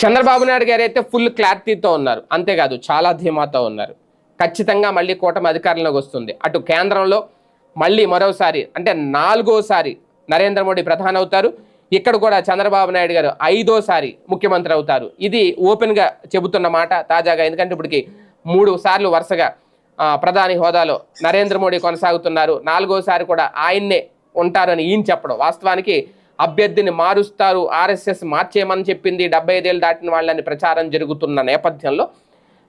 చంద్రబాబు నాయుడు గారు అయితే ఫుల్ క్లారిటీతో ఉన్నారు. అంతేకాదు చాలా ధీమాతో ఉన్నారు. ఖచ్చితంగా మళ్ళీ కూటమి అధికారంలోకి వస్తుంది. అటు కేంద్రంలో మళ్ళీ మరోసారి అంటే నాలుగోసారి నరేంద్ర మోడీ ప్రధాని అవుతారు. ఇక్కడ కూడా చంద్రబాబు నాయుడు గారు ఐదోసారి ముఖ్యమంత్రి అవుతారు. ఇది ఓపెన్గా చెబుతున్న మాట తాజాగా. ఎందుకంటే ఇప్పటికి మూడు సార్లు వరుసగా ప్రధాని హోదాలో నరేంద్ర మోడీ కొనసాగుతున్నారు. నాలుగోసారి కూడా ఆయన్నే ఉంటారని ఈయన చెప్పడం వాస్తవానికి అభ్యర్థిని మారుస్తారు ఆర్ఎస్ఎస్ మార్చేయమని చెప్పింది డెబ్బై ఐదేళ్ళు దాటిన వాళ్ళని ప్రచారం జరుగుతున్న నేపథ్యంలో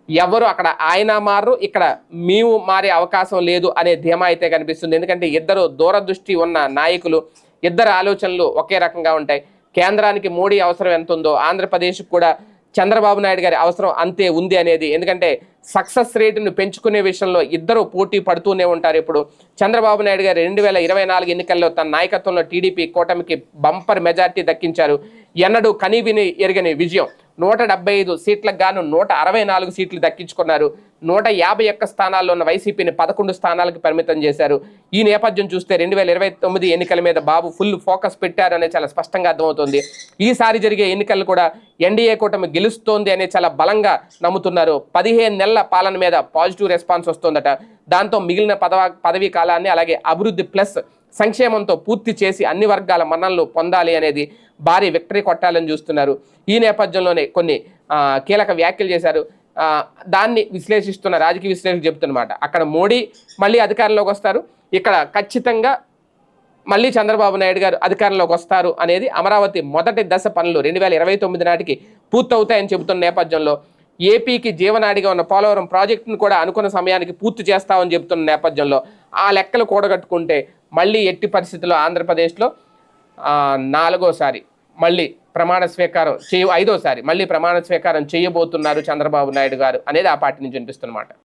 ఎవరు అక్కడ ఆయన మారు ఇక్కడ మేము మారే అవకాశం లేదు అనే ధీమా అయితే కనిపిస్తుంది. ఎందుకంటే ఇద్దరు దూరదృష్టి ఉన్న నాయకులు ఇద్దరు ఆలోచనలు ఒకే రకంగా ఉంటాయి. కేంద్రానికి మోడీ అవసరం ఎంత ఉందో ఆంధ్రప్రదేశ్కి కూడా చంద్రబాబు నాయుడు గారి అవసరం అంతే ఉంది అనేది. ఎందుకంటే సక్సెస్ రేటును పెంచుకునే విషయంలో ఇద్దరు పోటీ పడుతూనే ఉంటారు ఇప్పుడు. చంద్రబాబు నాయుడు గారు రెండు వేల ఇరవై నాలుగు ఎన్నికల్లో తన నాయకత్వంలో టీడీపీ కూటమికి బంపర్ మెజార్టీ దక్కించారు. ఎన్నడూ కనీవిని ఎరగని విజయం. నూట డెబ్బై ఐదు సీట్లకు గాను నూట అరవై నాలుగు సీట్లు దక్కించుకున్నారు. నూట యాభై ఒక్క స్థానాల్లో ఉన్న వైసీపీని పదకొండు స్థానాలకు పరిమితం చేశారు. ఈ నేపథ్యం చూస్తే రెండు వేల ఇరవై తొమ్మిది ఎన్నికల మీద బాబు ఫుల్ ఫోకస్ పెట్టారు అనేది చాలా స్పష్టంగా అర్థమవుతుంది. ఈసారి జరిగే ఎన్నికలు కూడా ఎన్డీఏ కూటమి గెలుస్తోంది అనే చాలా బలంగా నమ్ముతున్నారు. పదిహేను నెలల పాలన మీద పాజిటివ్ రెస్పాన్స్ వస్తుందట. దాంతో మిగిలిన పదవ పదవీ కాలాన్ని అలాగే అభివృద్ధి ప్లస్ సంక్షేమంతో పూర్తి చేసి అన్ని వర్గాల మన్ననలు పొందాలి అనేది భారీ విక్టరీ కొట్టాలని చూస్తున్నారు. ఈ నేపథ్యంలోనే కొన్ని కీలక వ్యాఖ్యలు చేశారు. దాన్ని విశ్లేషిస్తున్న రాజకీయ విశ్లేషకులు చెబుతున్నమాట. అక్కడ మోడీ మళ్ళీ అధికారంలోకి వస్తారు. ఇక్కడ ఖచ్చితంగా మళ్ళీ చంద్రబాబు నాయుడు గారు అధికారంలోకి వస్తారు అనేది అమరావతి మొదటి దశ పనులు రెండు వేల ఇరవై తొమ్మిది నాటికి పూర్తవుతాయని చెబుతున్న నేపథ్యంలో ఏపీకి జీవనాడిగా ఉన్న పోలవరం ప్రాజెక్టును కూడా అనుకున్న సమయానికి పూర్తి చేస్తామని చెబుతున్న నేపథ్యంలో ఆ లెక్కలు కూడగట్టుకుంటే మళ్ళీ ఎట్టి పరిస్థితుల్లో ఆంధ్రప్రదేశ్లో నాలుగోసారి మళ్ళీ ప్రమాణ స్వీకారం చేయ ఐదోసారి మళ్ళీ ప్రమాణ స్వీకారం చేయబోతున్నారు చంద్రబాబు నాయుడు గారు అనేది ఆ పార్టీ నుంచి వినిపిస్తున్నమాట